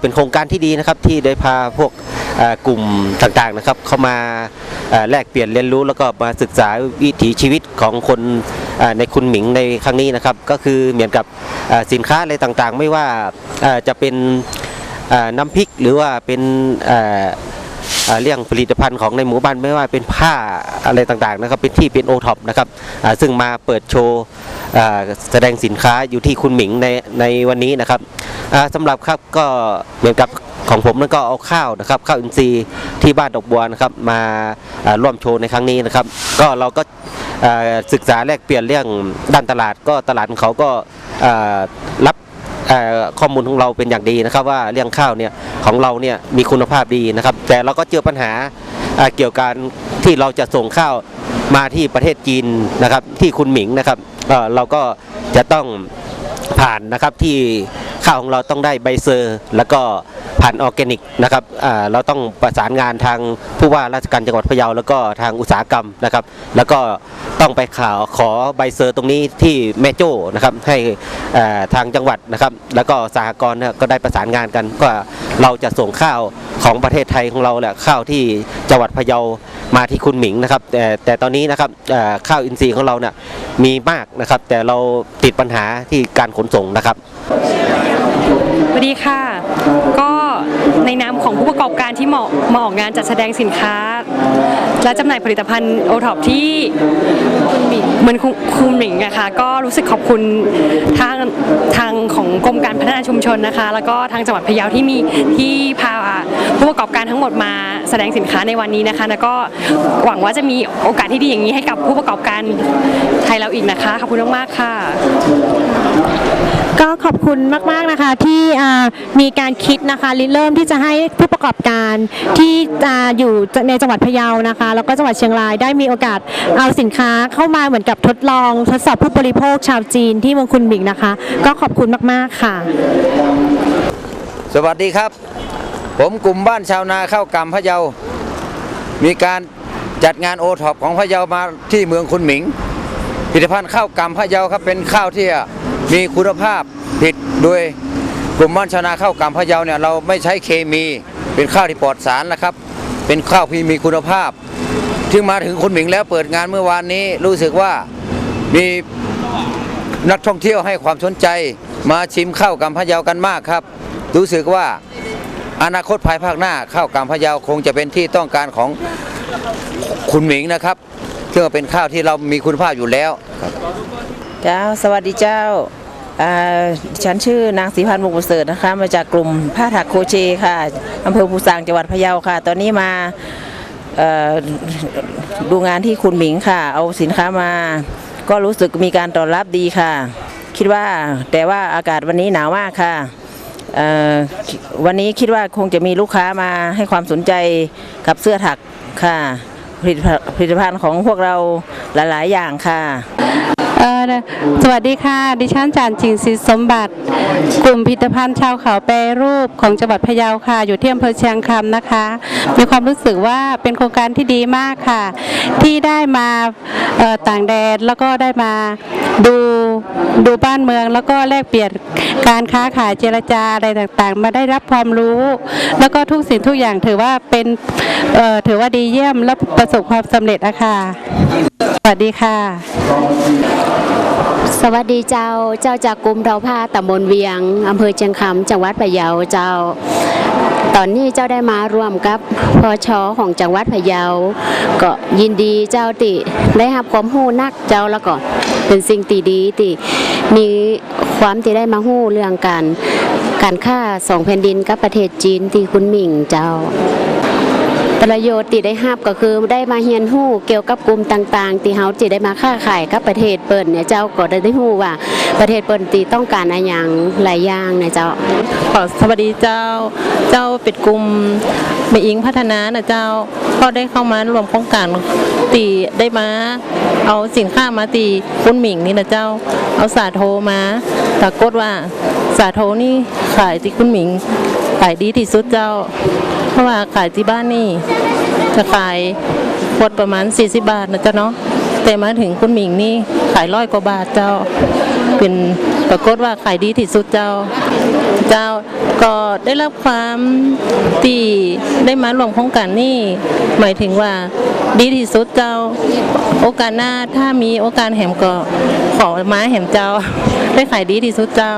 เป็นโครงการที่ดีนะครับที่ได้พาพวกกลุ่มต่างๆนะครับ เข้ามาแลกเปลี่ยนเรียนรู้แล้วก็มาศึกษาวิถีชีวิตของคนในคุณหมิงในครั้งนี้นะครับ ก็คือเหมือนกับสินค้าอะไรต่างๆ ไม่ว่าจะเป็นน้ำพริกหรือว่าเป็น เรื่องผลิตภัณฑ์ของในหมู่บ้านไม่ว่าเป็นผ้าอะไรต่างๆนะครับเป็นที่เป็นโอท็อปนะครับซึ่งมาเปิดโชว์แสดงสินค้าอยู่ที่คุณหมิงในในวันนี้นะครับอ่าสำหรับครับก็เหมือนกับของผมนั่นก็เอาข้าวนะครับข้าวอินทรีย์ที่บ้านดอกบัวนะครับมาร่วมโชว์ในครั้งนี้นะครับ ก็เราก็ศึกษาแลกเปลี่ยนเรื่องด้านตลาดก็ตลาดของเขาก็รับ ข้อมูลของเราเป็นอย่างดีนะครับว่าเรื่องข้าวเนี่ยของเราเนี่ยมีคุณภาพดีนะครับ แต่เราก็เจอปัญหาเกี่ยวกับที่เราจะส่งข้าวมาที่ประเทศจีนนะครับที่คุณหมิงนะครับเราก็จะต้องผ่านนะครับที่ ข้าวของเราต้องได้ใบเซอร์ แล้วก็ผ่านออร์แกนิกนะครับเราต้องประสานงานทางผู้ว่าราชการจังหวัดพะเยาแล้วก็ทางอุตสาหกรรมนะครับ แล้วก็ต้องไปข่าวขอใบเซอร์ตรงนี้ที่แม่โจ้นะครับให้ทางจังหวัดนะครับ แล้วก็สหกรณ์ก็ได้ประสานงานกันก็เราจะส่งข้าวของประเทศไทยของเราแหละข้าวที่จังหวัดพะเยามาที่คุณหมิงนะครับ แต่แต่ตอนนี้นะครับข้าวอินทรีย์ของเราเนี่ยมีมากนะครับ แต่เราติดปัญหาที่การขนส่งนะครับ สวัสดีค่ะ ก็ในนามของผู้ประกอบการที่เหมาะมาออกงานจัดแสดงสินค้า และจำหน่ายผลิตภัณฑ์โอท็อปที่คุณหมิงเหมือนคุณคุณหมิงนะคะก็รู้สึกขอบคุณทางทางของกรมการพัฒนาชุมชนนะคะ แล้วก็ทางจังหวัดพะเยาที่มีที่พาผู้ประกอบการทั้งหมดมา แสดงสินค้าในวันนี้นะคะแล้วก็หวังว่าจะมีโอกาสที่ดีอย่างนี้ให้กับผู้ประกอบการไทยเราอีกนะคะขอบคุณมากๆค่ะ ก็ขอบคุณมากๆนะคะที่อ่ามีการคิดนะคะริเริ่มที่จะให้ผู้ประกอบการที่อ่าอยู่ในจังหวัดพะเยานะคะแล้วก็จังหวัดเชียงรายได้มีโอกาสเอาสินค้าเข้ามาเหมือนกับทดลองทดสอบผู้บริโภคชาวจีนที่เมืองคุณหมิงนะคะ ก็ขอบคุณมากๆค่ะ สวัสดีครับ ผมกลุ่มบ้านชาวนาข้าวกำพะเยา มีการจัดงานโอท็อปของพะเยามาที่เมืองคุณหมิง ผลิตภัณฑ์ข้าวกำพะเยาครับเป็นข้าวที่มีคุณภาพผิดโดยกลุ่มบ้านชาวนาข้าวกำพะเยาเนี่ยเราไม่ใช้เคมีเป็นข้าวที่ปลอดสารนะครับ เป็นข้าวที่มีคุณภาพที่มาถึงคุณหมิงแล้วเปิดงานเมื่อวานนี้รู้สึกว่ามีนักท่องเที่ยวให้ความสนใจ มาชิมข้าวกำพะเยากันมากครับ รู้สึกว่า อนาคตภายภาคหน้าข้าวกำพะเยาคงจะเป็นที่ต้องการของคุณหมิงนะครับซึ่งเป็นข้าวที่เรามีคุณภาพอยู่แล้วเจ้าสวัสดีเจ้าฉันชื่อนางศรีพันธ์วงศ์ประเสริฐนะคะ มาจากกลุ่มผ้าถักโคเชค่ะอำเภอภูซางจังหวัดพะเยาค่ะ ตอนนี้มาดูงานที่คุณหมิงค่ะ เอาสินค้ามา ก็รู้สึกมีการตอบรับดีค่ะ คิดว่าแต่ว่าอากาศวันนี้หนาวมากค่ะ วันนี้คิดว่าคงจะมีลูกค้ามาให้ความสนใจกับเสื้อถักค่ะผลิตภัณฑ์ผลิตภัณฑ์ของพวกเราหลาย ๆ อย่างค่ะ สวัสดีค่ะ ดิฉันจานจิงศิสมบัติ กลุ่มผลิตภัณฑ์ชาวเขาแปรรูปของจังหวัดพะเยาค่ะ อยู่ที่อำเภอเชียงคำนะคะ มีความรู้สึกว่าเป็นโครงการที่ดีมากค่ะ ที่ได้มาต่างแดนแล้วก็ได้มาดูดูบ้านเมือง แล้วก็แลกเปลี่ยนการค้าขายเจรจาอะไรต่างๆ มาได้รับความรู้ แล้วก็ทุกสิ่งทุกอย่างถือว่าเป็นถือว่าดีเยี่ยมและประสบความสำเร็จอะค่ะสวัสดีค่ะ สวัสดีเจ้า เจ้าจากกลุ่มเราผ้าตำบลเวียง อำเภอเชียงคำจังหวัดพะเยา เจ้า ตอนนี้เจ้าได้มาร่วมกับพอชอของจังหวัดพะเยา ก็ยินดีเจ้าติได้รับความรู้นักเจ้าแล้วก็เป็นสิ่งตีดีติมีความที่ได้มาหู้เรื่องการการค้าสองแผ่นดินกับประเทศจีนที่คุณหมิงเจ้า ประโยชน์ที่ได้รับก็คือได้มาเรียนรู้เกี่ยวกับกลุ่มต่างๆ ที่เฮาจะได้มาค้าขายกับประเทศเปิ้นเนี่ยเจ้าก็ได้รู้ว่าประเทศเปิ้นตีต้องการอะไรอย่างหลายอย่างเนี่ยเจ้าขอสวัสดีเจ้า เจ้าเป็ดกลุ่มเมอิงพัฒนานะเจ้าก็ได้เข้ามารวมโครงการตีได้มา เอาสินค้ามาตีคุณหมิงนี่นะเจ้า เอาสาโทมาปรากฏว่าสาโทนี่ขายที่คุณหมิง ขายดีที่สุดเจ้า เพราะว่าขายที่บ้านนี่ จะขายขวดประมาณ 40 บาทนะเจ้าเนาะแต่มาถึงคุณหมิงนี่ขายร้อยกว่าบาทเจ้า เป็นปรากฏว่าขายดีที่สุดเจ้า เจ้าก็ได้รับความที่ได้มาร่วมโครงการนี่ หมายถึงว่าดีที่สุดเจ้า โอกาสหน้าถ้ามีโอกาสแหมก็ขอมาแหมเจ้า ได้ขายดีที่สุดเจ้า